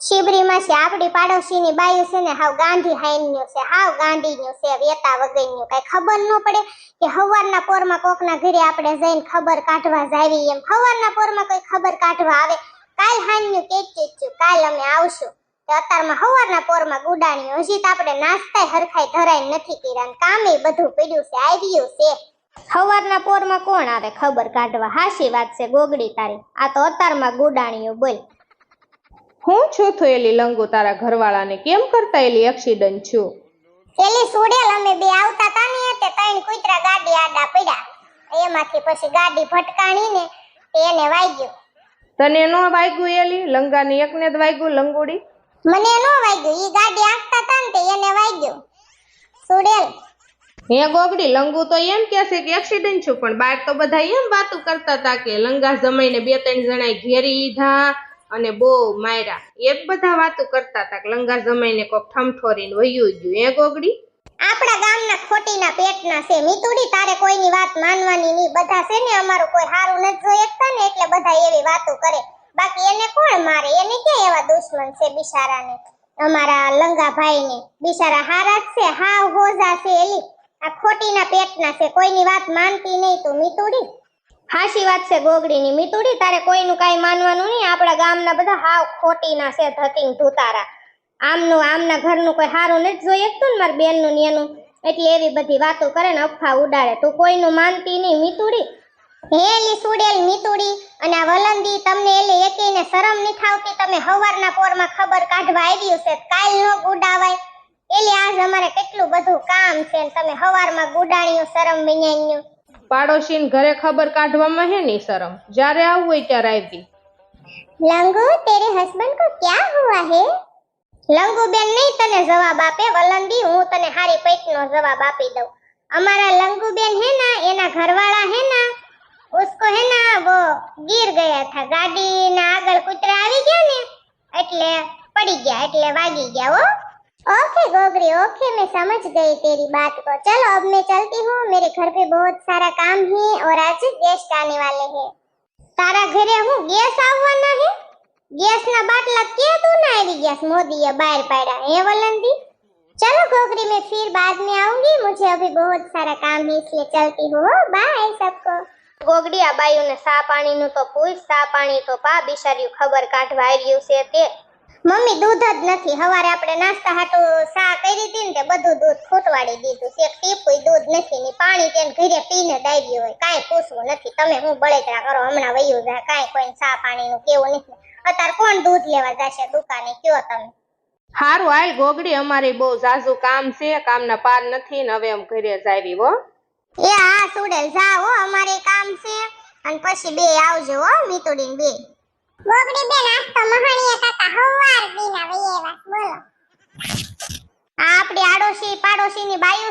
શિબરીમાં છે, આપણી પાડોશીની બાયું છે ને, હાવ ગાંધી હાઈન્યું છે, હાવ ગાંધીન્યું છે, વેતા વગરનું કઈ ખબર ન પડે કે હવારના પોરમાં કોકના ઘરે આપણે જઈને ખબર કાઢવા જાવી એમ. હવારના પોરમાં કોઈ ખબર કાઢવા આવે. કાલ હાન્યું કે ચીચું કાલ અમે આવશું. તો અત્યારમાં હવારના પોરમાં ગુડાણી હજી તો આપણે નાસ્તાય હરખાઈ ધરાઈ નથી કર્યા કામે બધું પીડ્યું છે આવ્યું છે. હવારના પોરમાં કોણ આવે ખબર કાઢવા? હાશી વાત છે, ગોગડી તારી. આ તો અત્યારમાં ગુડાણીઓ બોલ. હું છું થયેલી લંગુ તારા ઘરવાળાને કેમ કરતા એલી એક્સિડન્ટ છું? પેલી સુડેલ અમે બે આવતા તા ને તે ત્રણ કૂતરા ગાડી આડા પડ્યા. એમાંથી પછી ગાડી ભટકાણી ને એને વાગ્યું. તને નો વાગ્યું એલી? લંગાની એકને જ વાગ્યું લંગોડી? મને નો વાગ્યું. ઈ ગાડી આખતા તા ને તે એને વાગ્યું. સુડેલ. હે ગોગડી લંગુ તો એમ કે છે કે એક્સિડન્ટ છું પણ બાર તો બધા એમ વાતું કરતા હતા કે લંગા જમાઈને બે ત્રણ જણાએ ઘેરી લીધા અને બહુ માર્યા એ બધા વાતો કરતા હતા કે લંગા જમાઈને કોક ઠમઠોરીને વહ્યું ગયું. એ ગોગડી? આપણા ગામના ખોટીના પેટના છે. મિતુડી, તારે કોઈની વાત માનવાની નહીં. બધા છે ને અમારું કોઈ હારું નથી જોઈ શકતા ને એટલે બધા એવી વાતો કરે. બાકી એને કોણ મારે? એને કે એવા દુશ્મન છે બિચારાને? અમારા લંગા ભાઈને. બિચારા હારા છે, હાવ હોજા છે એલી. આ ખોટીના પેટના છે. કોઈની વાત માનતી નહીં તું, મિતુડી. હાશી વાત છે ગોગડીની. મિતુડી, તારે કોઈનું કાંઈ માનવાનું નહીં. આપણા ગામના બધા હાવ ખોટીના છે ધતિંગ ધુતારા. આમનું, આમના ઘરનું કોઈ સારું નથી જોઈ શકતું ને મારી બેનનું ને એનું. એટલે એવી બધી વાતો કરે ને અફવા ઉડાડે. તું કોઈનું માનતી નહીં, મિતુડી. હેલી સુડેલ મિતુડી. અને આ વલંદી તમને એલે એકેને શરમ નહીં થાવતી તમે હવારના પોરમાં ખબર કાઢવા આવ્યું છે. કાલ નો ગુડાવાય. એટલે આજ અમારે કેટલું બધું કામ છે તમે હવારમાં ગુડાણ્યું, શરમ વિનાન્યું પાડોશીને ઘરે ખબર કાઢવામાં હે ની શરમ જ્યારે આવવું હોય ત્યારે આવી લંગુ તેરે હસબન્ડ કો ક્યા હુઆ હે લંગુ બેન નહીં તને જવાબ આપે વલંદી હું તને હારી પેટનો જવાબ આપી દઉં અમારા લંગુ બેન હે ના એના ઘરવાળા હે ના उसको है ना वो गिर गया था गाड़ी ના આગળ કૂતરા આવી ગયા ને એટલે પડી ગયા એટલે વાગી ગયા वो ओके गोगरी ओके मैं समझ गई तेरी बात को चलो अब मैं चलती हूँ मेरे घर पे बहुत सारा काम है और आज गेस्ट आने वाले हैं તારા ઘરે હું ગેસ આવવાના હે ગેસ ના બાટલા કે તું ના આવી ગેસ મોદીએ બહાર પાડ્યા હે વલંદી चलो गोगरी मैं फिर बाद में आऊंगी मुझे अभी बहुत सारा काम है इसलिए चलती हूँ बाय सबको ગોગડી આ બાયુને સા પાણીનું તો પૂછ સા પાણી તો પા બિચાર્યું ખબર કાઢવા આવ્યું છે તે મમ્મી દૂધ જ નથી. હવારે આપણે નાસ્તા હાટુ સા કરી હતી ને તે બધું દૂધ ખૂટવાડી દીધું. છે એક ટીપુય દૂધ નથી ને પાણી તેને ઘરે પીને દાવ્યું હોય. કાંઈ પૂછવું નથી. તમે હું બળેતરા કરો? હમણાં વયું જાય. કાંઈ કોઈ સા પાણીનું કેવું નથી. અત્યારે કોણ દૂધ લેવા જશે દુકાને? કયો તમે? હારું હાલ ગોગડી અમારે બહુ ઝાઝુ કામ છે. કામના પાર નથી ને હવે એમ ઘરે જાવી હો. એ હા સુડેલ જાઓ અમારે કામ છે. અને પછી બે આવજો હો મીતુડીન બે. ગોગડી બેન, આજ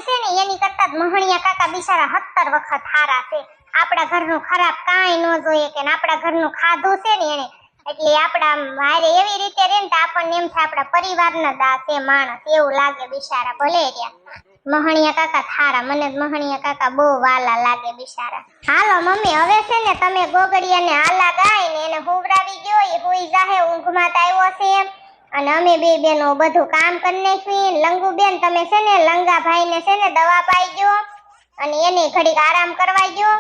છે ને, એની કરતા મહાણીયા કાકા બિચારા સત્તર વખત હારા છે. આપણા ઘરનું ખરાબ કાંઈ ન જોઈએ કે આપણા ઘરનું ખાધું છે ને એને એટલે આપણા મારે એવી રીતે રે ને તો આપણને એમ થાય આપણા પરિવારના દા છે માણસ એવું લાગે બિચારા ભલે રહ્યા મહણિયા કાકા થારા, મને મહણિયા કાકા બહુ વાલા લાગે બિચારા. હાલો મમ્મી, હવે છે ને તમે ગોગડિયાને હાલા ગાય ને એને હુવરાવી ગયો એ હુઈ જાહે, ઊંઘમાં આવ્યો છે એમ. અને અમે બે બેનો બધું કામ કરી નાખ્યું લંગુ બેન તમે છે ને લંગા ભાઈને છે ને દવા પાઈ ગયો અને એને ઘડીક આરામ કરવા ગયો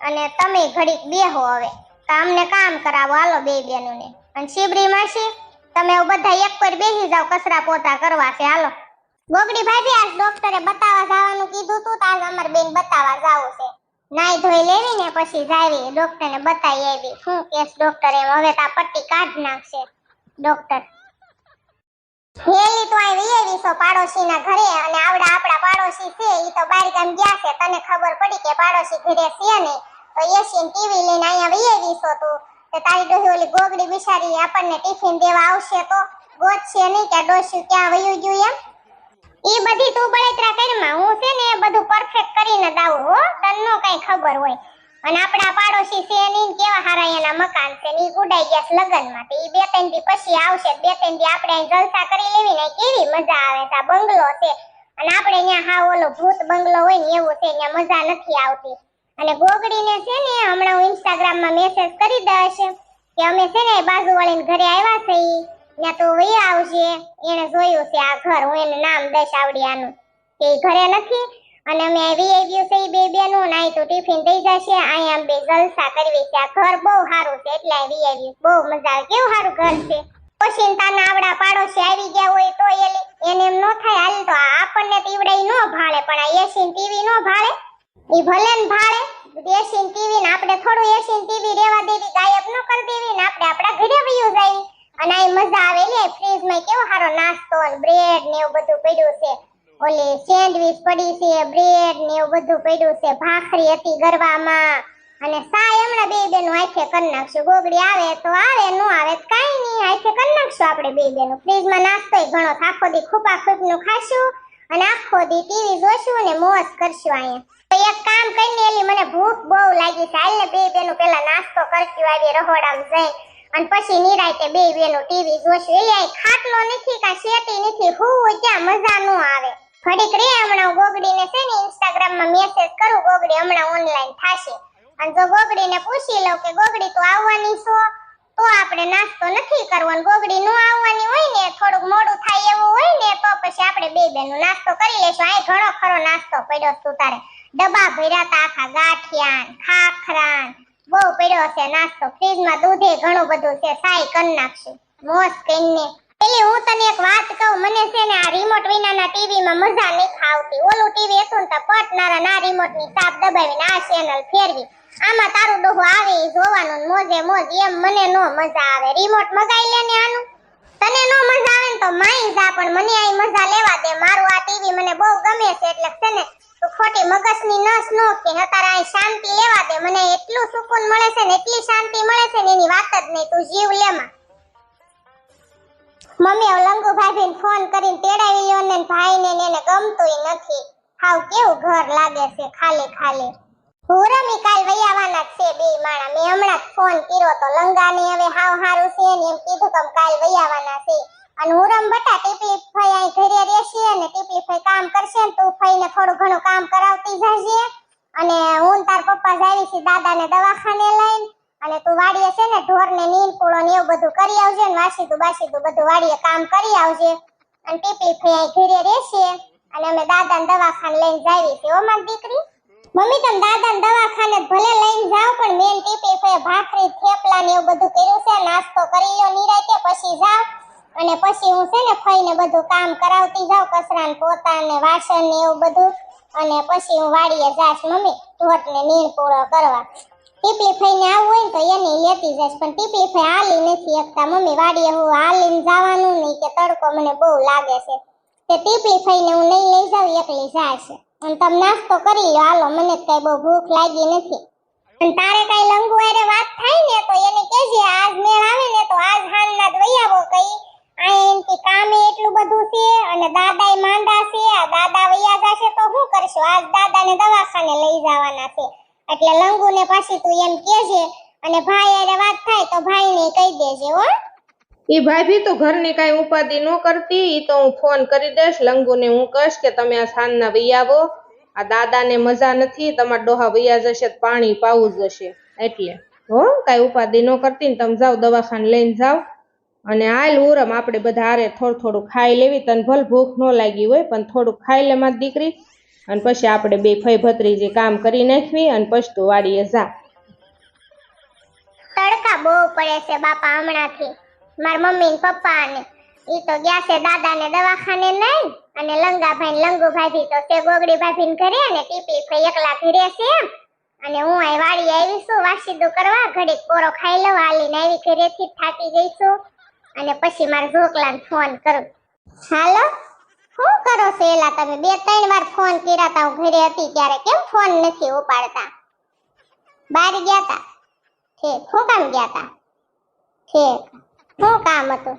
અને તમે ઘડીક બેહો હવે. કામને કામ કરાવો. હાલો બે બેનોને. અને શિબરી માસી, તમે બધા એક પર બેસી જાવ કસરા પોતા કરવા છે. હાલો. ગોગડી ભાજી આજ ડોક્ટરે બતાવવા જવાનું કીધું તું તાર અમર બેન બતાવવા જાવ છે. નાઈ ધોઈ લેવી ને પછી જાવી. ડોક્ટરને બતાવી આવી. શું કેસ ડોક્ટર એમ? હવે તા પટ્ટી કાઢ નાખશે. ડોક્ટર હેલી તો આવી એવી સો પાડોશીના ઘરે અને આવડા આપડા પાડોશી છે, ઈ તો બાર ગામ ગયા છે. તને ખબર પડી કે પાડોશી ઘરે છે ને એસી ટીવી લઈને અહીંયા વીએવી સો તો તારી ડોહી ઓલી ગોગડી બિચારી આપણને ટિફિન દેવા આવશે તો ગોતશે નહીં કે ડોસ્યું ક્યાં વયું ગયું એમ? એ બધી તું બળતરા કરમાં હું છે ને એ બધું પરફેક્ટ કરીને દાવું હો. તનનો કઈ ખબર હોય. અને આપણા પાડોશી છે ને કેવા હારા એના મકાન છે ને ઈ ઉડાઈ ગયા છે લગનમાં. તો ઈ બે ત્રણ દી પછી આવશે બે ત્રણ દી આપણે અહીં જલસા કરી લેવી ને કેવી મજા આવે છે. બંગલો છે. અને આપણે અહીંયા હા ઓલો ભૂત બંગલો હોય ને એવું છે અહીંયા મજા નથી આવતી. અને ગોગડીને છે ને હમણાં હું ઇન્સ્ટાગ્રામમાં મેસેજ કરી દઈશ કે અમે છે ને બાજુવાળીને ઘરે આવ્યા છે ત્યાં તું વહી આવજે. એને જોયું છે આ ઘર. હું એને નામ દઈશ આવડિયાનું. કે એ ઘરે નથી. અને અમે વીઆઈપી છે ઈ બે બેનું. ને તો ટિફિન થઈ જશે. અહીંયા બે જલસા કરવી છે. આ ઘર બહુ સારું છે. એટલે વીઆઈપી બહુ મજા આવે. કેવું સારું ઘર છે? ઓશિંતાના આવડા પાડોશી આવી ગયા હોય તો એને એમ નો થાય. હાલ તો આપણને તીવડાઈ નો ભાળે. પણ આ એસી ટીવી નો ભાળે. ઈ ભલે ને ભાળે એસી ટીવી ને આપણે થોડું એસી ટીવી રેવા દેવી, ગાયબ ન કરી દેવી ને આપણે આપણા ઘરે વયું જાય. અને આ મજા આવે લે ફ્રીજમાં કેવો સારો નાસ્તો બ્રેડ ને એવું બધું પડ્યું છે. ઓલી સેન્ડવિચ પડી છે, બ્રેડ ને એવું બધું પડ્યું છે, ભાખરી હતી ગરવામાં. અને સા હમણાં બે બેનું આખે કરી નાખશું. ગોગડી આવે તો આવે, નો આવે તો કાંઈ નહીં આખે કરી નાખશું આપણે બે બેનું. ફ્રીજમાં નાસ્તો ઘણો આખો દી ખૂપા ખૂપનું ખાશું. અને આખો દી ટીવી જોશું ને મોજ કરશું અહીંયા. તો એક કામ કરીને એલી, મને ભૂખ બહુ લાગી છે. હાલ ને બે બેનો પેલા નાસ્તો કરશું આવી રહોડામાં જઈ. અને પછી નિરાયતે બે બેનું ટીવી જોશું. એ અહીં ખાટલો નથી કા શેટી નથી. હું ત્યાં મજા નો આવે. ઘડીક રે હમણાં ગોગડીને છે ને ઇન્સ્ટાગ્રામમાં મેસેજ કરું, ગોગડી હમણાં ઓનલાઈન થશે. અને જો ગોગડીને પૂછી લઉં કે ગોગડી તું આવવાની છો? તો આપણે નાસ્તો નથી કરવો અને ગોગડી નું આવવાની હોય ને, થોડુંક મોડું થાય એવું હોય ને, તો પછી આપણે બે બેનું નાસ્તો કરી લેશું. આ ઘણો ખરો નાસ્તો પડ્યો તું તારે. ડબ્બા ભર્યા તા આખા ગાંઠિયાન, ખાખરાન. બહુ પડ્યો છે નાસ્તો. ફ્રીજમાં દૂધે ઘણું બધું છે, સાઈ કરી નાખશું. મોસ કરીને. પેલી હું તને એક વાત કહું, મને છે ને આ રિમોટ વિનાના ટીવી માં મજા નહીં ખાવતી ઓલું ટીવી હતું ને તો પટનારા ના રિમોટ સાપ દબાવીને આ ચેનલ ફેરવી. આમાં તારું ડોહો આવે જોવાનું મોજે મોજ, એમ મને નો મજા આવે. રિમોટ મગાઈ લે ને આનું. તને નો મજા આવે ને તો માઈ જા, પણ મને આઈ મજા લેવા દે. મારું આ ટીવી મને બહુ ગમે છે, એટલે છે ને ખોટી મગજની નસ નો કે, અત્યારે આઈ શાંતિ લેવા દે. મને એટલું સુકૂન મળે છે ને, એટલી શાંતિ મળે છે ને, એની વાત જ નહીં. તું જીવ લેમાં મમ્મી લંગુ ભાભીને ફોન કરીને તેડાવી લ્યો ને, ભાઈને એને ગમતુંય નથી. હાવ કેવું ઘર લાગે છે, ખાલી ખાલી. હુરમી કાલ વૈયાવાના છે બે માણા. મેં હમણાં ફોન કર્યો તો લંગાની હવે હાવ હારું છે ને એમ કીધું કે કાલ વૈયાવાના છે. અને હુરમ બટા ટીપી ફઈ અહીં ઘરે રહેશે ને ટીપી ફઈ કામ કરશે ને તું ફઈને થોડું ઘણું કામ કરાવતી જાજે. અને હું તાર પપ્પા જાવી છે દાદાને દવાખાને લઈને. અને તું વાડીએ છે ને ઢોર ને નીન પૂળો ને એવું બધું કરી આવજે ને વાસીતું બાસીદું બધું વાડીએ કામ કરી આવજે. અને ટીપી ફઈ અહીં ઘરે રહેશે. અને અમે દાદાને દવાખાને લઈને જાવી છે ઓ મારી દીકરી. મમ્મી, તમે દાદાને દવાખાને ભલે લઈને જાઓ, પણ મેન ટીપી છે ભાખરી, થેપલા ને એવું બધું કર્યું છે. નાસ્તો કરી લ્યો નિરાતે પછી જાઓ. અને પછી હું છે ને ફઈને બધું કામ કરાવતી જાઉં, કચરા ને પોતા ને વાસણ ને એવું બધું. અને પછી હું વાડીએ જાશ મમ્મી, ઢોટ ને નીર પૂરો કરવા. ટીપલી ફઈને આવવું હોય ને તો એની લેતી જઈશ પણ ટીપલી ફઈ હાલી નથી એકતા મમ્મી, વાડીએ હું હાલીને જવાનું નહીં કે તડકો મને બહુ લાગે છે. તે ટીપલી ફઈને હું નહીં લઈ જાઉં, એકલી જાશ. અને તમે નાસ્તો કરી લો હાલો, મને કઈ બહુ ભૂખ લાગી નથી. અને તારે કઈ લંગુ આરે વાત થાય ને, તો એને કહેજે, આજ મેળ આવે ને, તો આજ હાલના જ વઈ આવો કઈ. આ કે કામે એટલું બધું છે અને દાદાએ માંદા છે. આ દાદા વૈયા જશે તો શું કરશું? આજ દાદાને દવાખાને લઈ જવાના છે. એટલે લંગુને પાછી તું એમ કહેજે અને ભાઈ આરે વાત થાય તો ભાઈને કહી દેજે, હો. ઈ ભાભી તો ઘરની કાંઈ ઉપાધિ ન કરતી એ તો હું ફોન કરી દઈશ. લંગુને હું કહીશ કે તમે આ સાંજના વૈ આવો. આ દાદાને મજા નથી, તમારા ડોહા વૈયા જશે પાણી પાવું જશે એટલે, હો, કાંઈ ઉપાધિ ન કરતી ને તમે જાઓ દવાખાને લઈને જાઓ. અને હાલ ઉરમ આપણે બધા હારે થોડું થોડું ખાઈ લેવી, તને ભલે ભૂખ ન લાગી હોય, પણ થોડુંક ખાઈ લે મારી દીકરી. અને પછી આપણે બે ફઈ ભત્રીજી કામ કરી નાખવી, અને પછી તું વાડીએ જા. તડકા બહુ પડે છે બાપા હમણાંથી. મારા મમ્મી ને પપ્પા ને. ઈ તો ગયા છે દાદાને દવાખાને લઈ અને લંગાભાઈ ને લંગુભાઈ તો તે ગોગડી ભાભી ને ઘરે અને ટીપી ભાઈ એકલા ઘરે છે અને હું અહીં વાડી આવી છું કરવા, ઘડીક કોરો ખાઈ લઉં, હાલીને આવી ઘરેથી થાકી ગઈ અને પછી મારા ઢોકલા ફોન કરું. હાલો? શું કરો છો એલા તમે? બે ત્રણ વાર ફોન કર્યા તા, હું ઘરે હતી ત્યારે. કેમ ફોન નથી ઉપાડતા? બહાર ગયા તા? ઠીક. શું કામ ગયા તા? ઠીક. શું કામ હતું?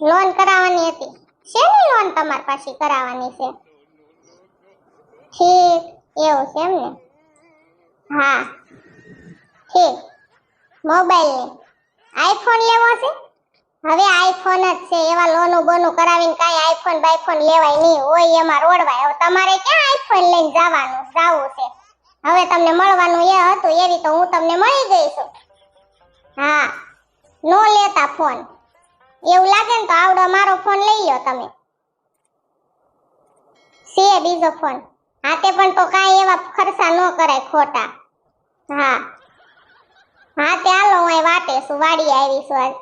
લોન કરાવવાની હતી. શેની લોન તમારી પાસે કરાવવાની છે? ઠીક, એવું છે એમ ને હા, ઠીક. મોબાઈલ ને. આઈફોન લેવો છે? હવે આઈફોન જ છે. એવા લોનું બોનું કરાવીને કાંઈ આઈફોન બાઈફોન લેવાય નહીં હોય, એમાં રોડવાય. હવે તમારે ક્યાં આઈફોન લઈને જવાનું, જવું છે? હવે તમને મળવાનું એ હતું એવી તો હું તમને મળી ગઈ છું. હા. નો લેતા ફોન. એવું લાગે ને તો આવડો મારો ફોન લઈ લો તમે. છે બીજો ફોન. હાથે પણ તો કાંઈ એવા ખર્ચા ન કરાય ખોટા. હા. હા હાલો, હું વાટે છું વાડી આવી છું આજ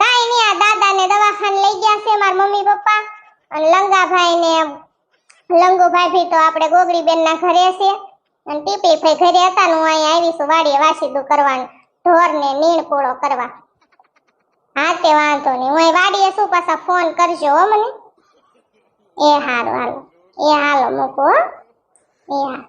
કાંઈ નહીં, આ દાદાને દવાખાને લઈ ગયા છે મારા મમ્મી પપ્પા. અને લંગાભાઈ ને લંગુભાઈ ભી તો આપણે ગોગડી બેન ઘરે છે. અને ટીપી ભાઈ ઘરે હતા ને હું અહીંયા આવી છું, વાડીએ વાસીદું કરવાનું. ઢોર ને નીણ પોળો કરવા. હા તે વાંધો નહીં. હું વાડીએ શું પાછા ફોન કરજો હો મને. એ હારું હાલો એ હાલો મૂકો એ હા.